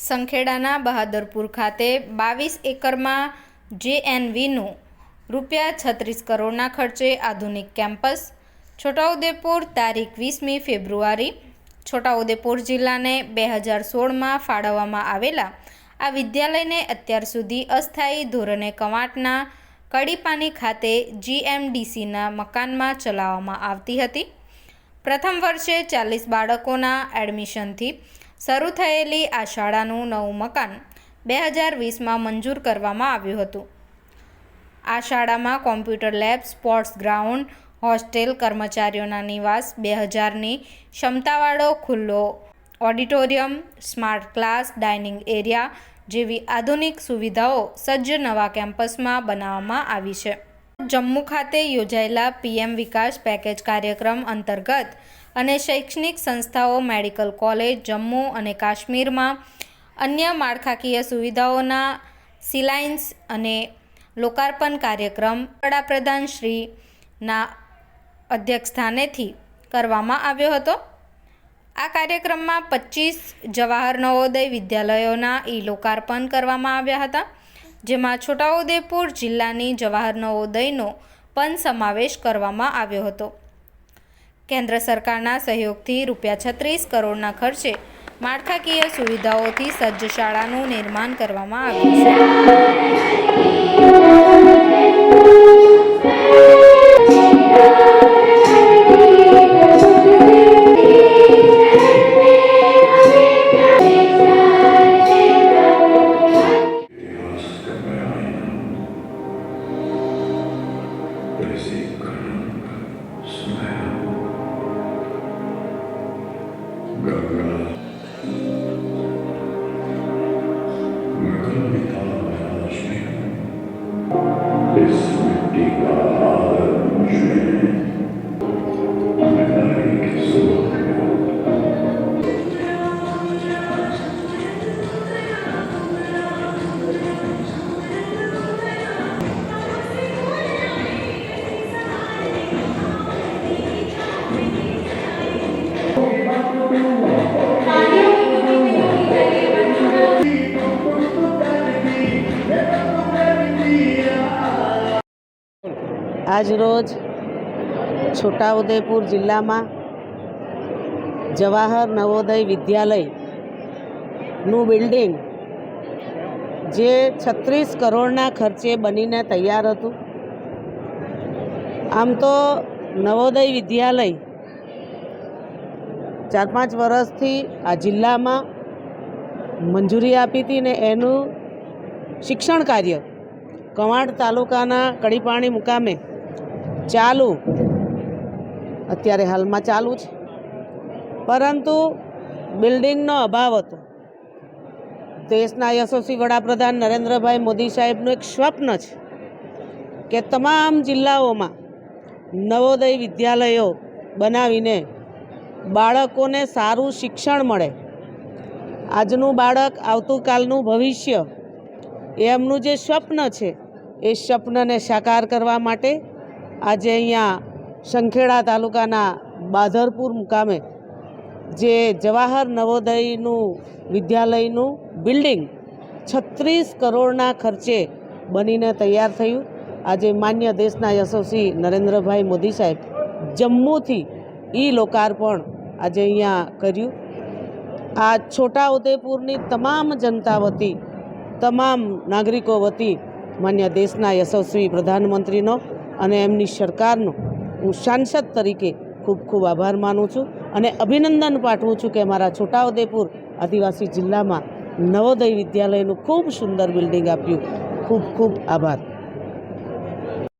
સંખેડાના બહાદરપુર ખાતે બાવીસ એકરમાં જેએનવીનું રૂપિયા છત્રીસ કરોડના ખર્ચે આધુનિક કેમ્પસ. છોટાઉદેપુર તારીખ વીસમી ફેબ્રુઆરી. છોટાઉદેપુર જિલ્લાને બે હજાર સોળમાં ફાળવવામાં આવેલા આ વિદ્યાલયને અત્યાર સુધી અસ્થાયી ધોરણે કવાંટના કડીપાની ખાતે જીએમડીસીના મકાનમાં ચલાવવામાં આવતી હતી. પ્રથમ વર્ષે ચાલીસ બાળકોના એડમિશનથી શરૂ થયેલી આ શાળાનું નવું મકાન બે હજાર વીસમાં મંજૂર કરવામાં આવ્યું હતું. આ શાળામાં computer lab, sports ground, hostel કર્મચારીઓના નિવાસ, બે હજારની ક્ષમતાવાળો ખુલ્લો auditorium, smart class, dining area જેવી આધુનિક સુવિધાઓ સજ્જ નવા કેમ્પસમાં બનાવવામાં આવી છે. જમ્મુ ખાતે યોજાયેલા પીએમ વિકાસ પેકેજ કાર્યક્રમ અંતર્ગત અને શૈક્ષણિક સંસ્થાઓ, મેડિકલ કોલેજ, જમ્મુ અને કાશ્મીરમાં અન્ય માળખાકીય સુવિધાઓના સિલાઇન્સ અને લોકાર્પણ કાર્યક્રમ વડાપ્રધાન શ્રીના અધ્યક્ષસ્થાનેથી કરવામાં આવ્યો હતો. આ કાર્યક્રમમાં પચીસ જવાહર નવોદય વિદ્યાલયોના ઈ લોકાર્પણ કરવામાં આવ્યા હતા, જેમાં છોટાઉદેપુર જિલ્લાની જવાહર નવોદયનો પણ સમાવેશ કરવામાં આવ્યો હતો. કેન્દ્ર સરકારના સહયોગથી રૂપિયા છત્રીસ કરોડના ખર્ચે માળખાકીય સુવિધાઓથી સજ્જ શાળાનું નિર્માણ કરવામાં આવ્યું છે. We're going to be called by His આજરોજ છોટાઉદેપુર જિલ્લામાં જવાહર નવોદય વિદ્યાલયનું બિલ્ડિંગ જે છત્રીસ કરોડના ખર્ચે બનીને તૈયાર હતું. આમ તો નવોદય વિદ્યાલય ચાર પાંચ વર્ષથી આ જિલ્લામાં મંજૂરી આપી હતી ને એનું શિક્ષણ કાર્ય કવાંટ તાલુકાના કડીપાણી મુકામે ચાલુ અત્યારે હાલમાં ચાલુ છે. પરંતુ બિલ્ડિંગનો અભાવ હતો. દેશના યશસ્વી વડાપ્રધાન નરેન્દ્રભાઈ મોદી સાહેબનું એક સ્વપ્ન છે કે તમામ જિલ્લાઓમાં નવોદય વિદ્યાલયો બનાવીને બાળકોને સારું શિક્ષણ મળે. આજનું બાળક આવતીકાલનું ભવિષ્ય એમનું જે સ્વપ્ન છે, એ સ્વપ્નને સાકાર કરવા માટે આજે અહીંયા સંખેડા તાલુકાના બાધરપુર મુકામે જે જવાહર નવોદયનું વિદ્યાલયનું બિલ્ડિંગ છત્રીસ કરોડના ખર્ચે બનીને તૈયાર થયું. આજે માન્ય દેશના યશસ્વી નરેન્દ્રભાઈ મોદી સાહેબ જમ્મુથી ઈ લોકાર્પણ આજે અહીંયા કર્યું. આ છોટા ઉદેપુરની તમામ જનતા વતી, તમામ નાગરિકો વતી માન્ય દેશના યશસ્વી પ્રધાનમંત્રીનો અને એમની સરકારનો હું સાંસદ તરીકે ખૂબ ખૂબ આભાર માનું છું અને અભિનંદન પાઠવું છું કે મારા છોટાઉદેપુર આદિવાસી જિલ્લામાં નવોદય વિદ્યાલયનું ખૂબ સુંદર બિલ્ડિંગ આપ્યું. ખૂબ ખૂબ આભાર.